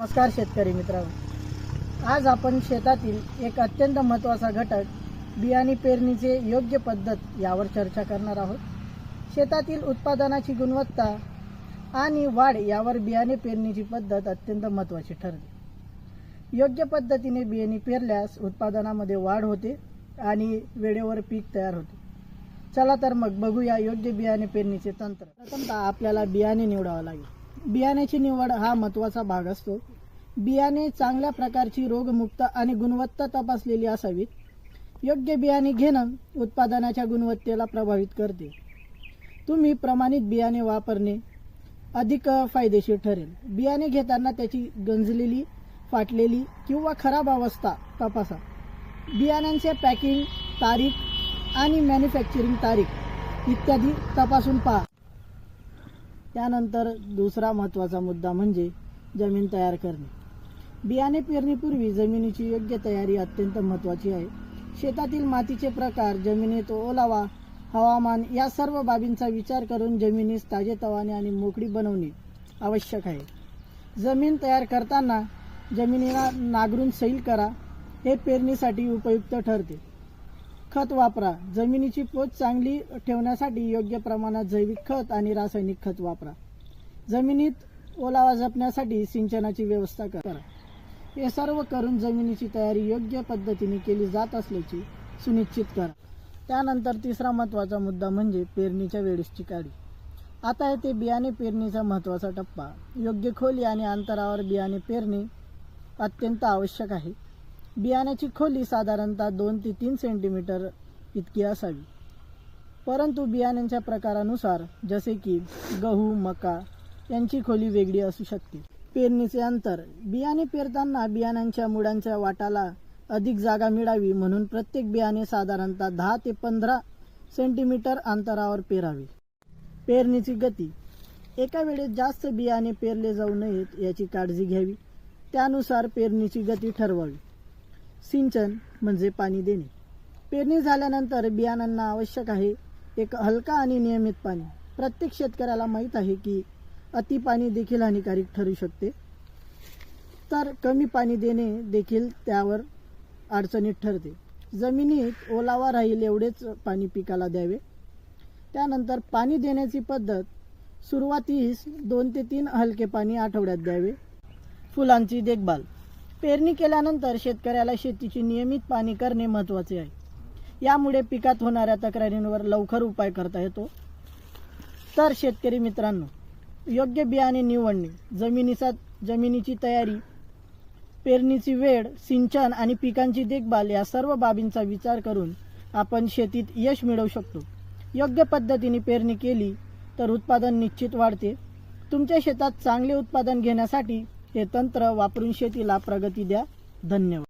नमस्कार शेतकरी मित्रांनो. आज आपण शेतातील एक अत्यंत महत्त्वाचा घटक बियाणे पेरणीचे योग्य पद्धत यावर चर्चा करणार आहोत. शेतातील उत्पादनाची गुणवत्ता आणि वाढ यावर बियाणे पेरणीची पद्धत अत्यंत महत्त्वाची ठरते. योग्य पद्धतीने बियाणे पेरल्यास उत्पादनामध्ये वाढ होते आणि वेळेवर पीक तयार होते. चला तर मग बघूया योग्य बियाणे पेरणीचे तंत्र. प्रथमतः आपल्याला बियाणे निवडावं लागेल. बियाण्याची निवड हा महत्त्वाचा भाग असतो. बियाणे चांगल्या प्रकारची रोगमुक्त आणि गुणवत्ता तपासलेली असावीत. योग्य बियाणे घेणं उत्पादनाच्या गुणवत्तेला प्रभावित करते. तुम्ही प्रमाणित बियाणे वापरणे अधिक फायदेशीर ठरेल. बियाणे घेताना त्याची गंजलेली फाटलेली किंवा खराब अवस्था तपासा. बियाण्यांचे पॅकिंग तारीख आणि मॅन्युफॅक्चरिंग तारीख इत्यादी तपासून पहा. त्यानंतर दुसरा महत्त्वाचा मुद्दा म्हणजे जमीन तयार करणे. बियाणे पेरणीपूर्वी जमिनीची योग्य तयारी अत्यंत महत्त्वाची आहे. शेतातील मातीचे प्रकार जमिनीत ओलावा हवामान या सर्व बाबींचा विचार करून जमिनीस ताजेतवाने आणि मोकळी बनवणे आवश्यक आहे. जमीन तयार करताना जमिनीला नांगरून सैल करा हे पेरणीसाठी उपयुक्त ठरते. खत वापरा. जमिनीची पोत चांगली ठेवण्यासाठी योग्य प्रमाणात जैविक खत आणि रासायनिक खत वापरा. जमिनीत ओलावा जपण्यासाठी सिंचनाची व्यवस्था करा. हे सर्व करून जमिनीची तयारी योग्य पद्धतीने केली जात असल्याची सुनिश्चित करा. त्यानंतर तिसरा महत्त्वाचा मुद्दा म्हणजे पेरणीच्या वेळेसची काळी आता येथे बियाणे पेरणीचा महत्त्वाचा टप्पा. योग्य खोली आणि अंतरावर बियाणे पेरणे अत्यंत आवश्यक आहे. बियाण्याची खोली साधारणतः दोन ते तीन सेंटीमीटर इतकी असावी. परंतु बियाण्यांच्या प्रकारानुसार जसे की गहू मका यांची खोली वेगळी असू शकते. पेरणीचे अंतर बियाणे पेरताना बियाण्यांच्या मुळांच्या वाटाला अधिक जागा मिळावी म्हणून प्रत्येक बियाणे साधारणतः दहा ते पंधरा सेंटीमीटर अंतरावर पेरावे. पेरणीची गती एका वेळेस जास्त बियाणे पेरले जाऊ नयेत याची काळजी घ्यावी. त्यानुसार पेरणीची गती ठरवावी. सिंचन म्हणजे पाणी देणे. पेरणी झाल्यानंतर बियाणांना आवश्यक आहे एक हलका आणि नियमित पाणी. प्रत्येक शेतकऱ्याला माहीत आहे की अति पाणी देखील हानिकारक ठरू शकते. तर कमी पाणी देणे देखील त्यावर अडचणीत ठरते. जमिनीत ओलावा राहील एवढेच पाणी पिकाला द्यावे. त्यानंतर पाणी देण्याची पद्धत सुरुवातीस दोन ते तीन हलके पाणी आठवड्यात द्यावे. फुलांची देखभाल. पेरणी केल्यानंतर शेतकऱ्याला शेतीची नियमित पाणी करणे महत्त्वाचे आहे. यामुळे पिकात होणाऱ्या तक्रारींवर लवकर उपाय करता येतो. तर शेतकरी मित्रांनो योग्य बियाणे निवडणे जमिनीचा जमिनीची तयारी पेरणीची वेळ सिंचन आणि पिकांची देखभाल या सर्व बाबींचा विचार करून आपण शेतीत यश मिळवू शकतो. योग्य पद्धतीने पेरणी केली तर उत्पादन निश्चित वाढते. तुमच्या शेतात चांगले उत्पादन घेण्यासाठी हे तंत्र वापरून शेतीला प्रगती द्या. धन्यवाद.